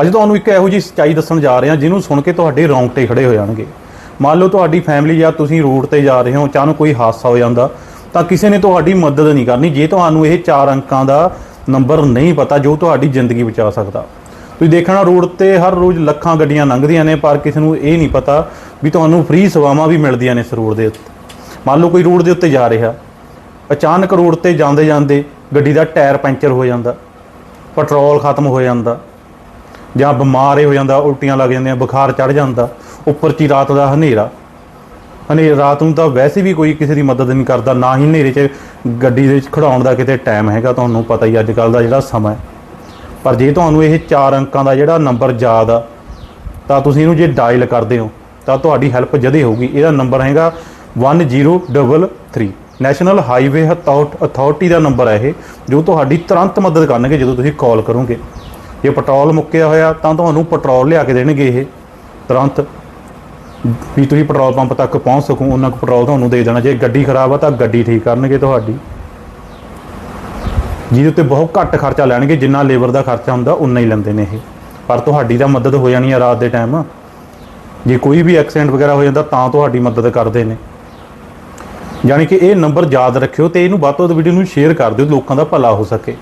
ਅੱਜ ਤੁਹਾਨੂੰ ਇੱਕ ਇਹੋ ਜਿਹੀ ਸੱਚਾਈ ਦੱਸਣ ਜਾ ਰਹੇ ਹਾਂ, ਜਿਹਨੂੰ ਸੁਣ ਕੇ ਤੁਹਾਡੇ ਰੌਂਗਟੇ ਖੜੇ ਹੋ ਜਾਣਗੇ। ਮੰਨ ਲਓ ਤੁਹਾਡੀ ਫੈਮਿਲੀ ਜਾਂ ਤੁਸੀਂ ਰੋਡ ਤੇ ਜਾ ਰਹੇ ਹੋ, ਅਚਾਨਕ ਕੋਈ ਹਾਦਸਾ ਹੋ ਜਾਂਦਾ, ਤਾਂ ਕਿਸੇ ਨੇ ਤੁਹਾਡੀ ਮਦਦ ਨਹੀਂ ਕਰਨੀ, ਜੇ ਤੁਹਾਨੂੰ ਇਹ ਚਾਰ ਅੰਕਾਂ ਦਾ ਨੰਬਰ ਨਹੀਂ ਪਤਾ, ਜੋ ਤੁਹਾਡੀ ਜ਼ਿੰਦਗੀ ਬਚਾ ਸਕਦਾ। ਤੁਸੀਂ ਦੇਖਣਾ ਰੋਡ ਤੇ ਹਰ ਰੋਜ਼ ਲੱਖਾਂ ਗੱਡੀਆਂ ਲੰਘਦੀਆਂ ਨੇ, ਪਰ ਕਿਸੇ ਨੂੰ ਇਹ ਨਹੀਂ ਪਤਾ ਵੀ ਤੁਹਾਨੂੰ ਫ੍ਰੀ ਸੇਵਾਵਾਂ ਵੀ ਮਿਲਦੀਆਂ ਨੇ ਇਸ ਰੋਡ ਦੇ ਉੱਤੇ। ਮੰਨ ਲਓ ਕੋਈ ਰੋਡ ਦੇ ਉੱਤੇ ਜਾ ਰਿਹਾ, ਅਚਾਨਕ ਰੋਡ ਤੇ ਜਾਂਦੇ ਜਾਂਦੇ ਗੱਡੀ ਦਾ ਟਾਇਰ ਪੈਂਚਰ ਹੋ ਜਾਂਦਾ ਪੈਟਰੋਲ ਖਤਮ ਹੋ ਜਾਂਦਾ ਜਾਂ ਬਿਮਾਰ ਹੀ ਹੋ ਜਾਂਦਾ, ਉਲਟੀਆਂ ਲੱਗ ਜਾਂਦੀਆਂ, ਬੁਖਾਰ ਚੜ ਜਾਂਦਾ, ਉੱਪਰ 'ਚ ਹੀ ਰਾਤ ਦਾ ਹਨੇਰਾ। ਹਨੇਰਾ, ਰਾਤ ਨੂੰ ਤਾਂ ਵੈਸੇ ਵੀ ਕੋਈ ਕਿਸੇ ਦੀ ਮਦਦ ਨਹੀਂ ਕਰਦਾ, ਨਾ ਹੀ ਹਨੇਰੇ 'ਚ ਗੱਡੀ ਦੇ ਵਿੱਚ ਖੜਾਉਣ ਦਾ ਕਿਤੇ ਟਾਈਮ ਹੈਗਾ, ਤੁਹਾਨੂੰ ਪਤਾ ਹੀ ਅੱਜ ਕੱਲ ਦਾ ਜਿਹੜਾ ਸਮਾਂ ਪਰ ਜੇ ਤੁਹਾਨੂੰ ਇਹ ਚਾਰ ਅੰਕਾਂ ਦਾ ਜਿਹੜਾ ਨੰਬਰ ਯਾਦ ਆ, ਤਾਂ ਤੁਸੀਂ ਇਹਨੂੰ ਜੇ ਡਾਇਲ ਕਰਦੇ ਹੋ, ਤਾਂ ਤੁਹਾਡੀ ਹੈਲਪ ਜਦੇ ਹੋਊਗੀ। ਇਹਦਾ ਨੰਬਰ ਹੈਗਾ 1033 ਨੈਸ਼ਨਲ ਹਾਈਵੇ ਅਥਾਰਟੀ ਦਾ ਨੰਬਰ ਹੈ ਇਹ, ਜੋ ਤੁਹਾਡੀ ਤੁਰੰਤ ਮਦਦ ਕਰਨਗੇ ਜਦੋਂ ਤੁਸੀਂ ਕਾਲ ਕਰੋਗੇ। ਜੇ ਪੈਟਰੋਲ ਮੁੱਕਿਆ ਹੋਇਆ ਤਾਂ ਤੁਹਾਨੂੰ ਪੈਟਰੋਲ ਲਿਆ ਕੇ ਦੇਣਗੇ ਇਹ, ਤੁਰੰਤ। ਵੀ ਤੁਸੀਂ ਪੈਟਰੋਲ ਪੰਪ ਤੱਕ ਪਹੁੰਚ ਸਕੋ, ਉਹਨਾਂ ਕੁ ਪੈਟਰੋਲ ਤੁਹਾਨੂੰ ਦੇ ਦੇਣਾ। ਜੇ ਗੱਡੀ ਖਰਾਬ ਆ ਤਾਂ ਗੱਡੀ ਠੀਕ ਕਰਨਗੇ ਤੁਹਾਡੀ। ਜਿਹਦੇ ਉੱਤੇ ਬਹੁਤ ਘੱਟ ਖਰਚਾ ਲੈਣਗੇ, ਜਿੰਨਾ ਲੇਬਰ ਦਾ ਖਰਚਾ ਹੁੰਦਾ, ਉਨਾ ਹੀ ਲੈਂਦੇ ਨੇ ਇਹ। ਪਰ ਤੁਹਾਡੀ ਤਾਂ ਮਦਦ ਹੋ ਜਾਣੀ ਆ ਰਾਤ ਦੇ ਟਾਈਮ। ਜੇ ਕੋਈ ਵੀ ਐਕਸੀਡੈਂਟ ਵਗੈਰਾ ਹੋ ਜਾਂਦਾ ਤਾਂ ਤੁਹਾਡੀ ਮਦਦ ਕਰਦੇ ਨੇ। ਯਾਨੀ ਕਿ ਇਹ ਨੰਬਰ ਯਾਦ ਰੱਖਿਓ ਤੇ ਇਹਨੂੰ ਵੱਧ ਤੋਂ ਵੱਧ ਵੀਡੀਓ ਨੂੰ ਸ਼ੇਅਰ ਕਰ ਦਿਓ, ਲੋਕਾਂ ਦਾ ਭਲਾ ਹੋ ਸਕੇ।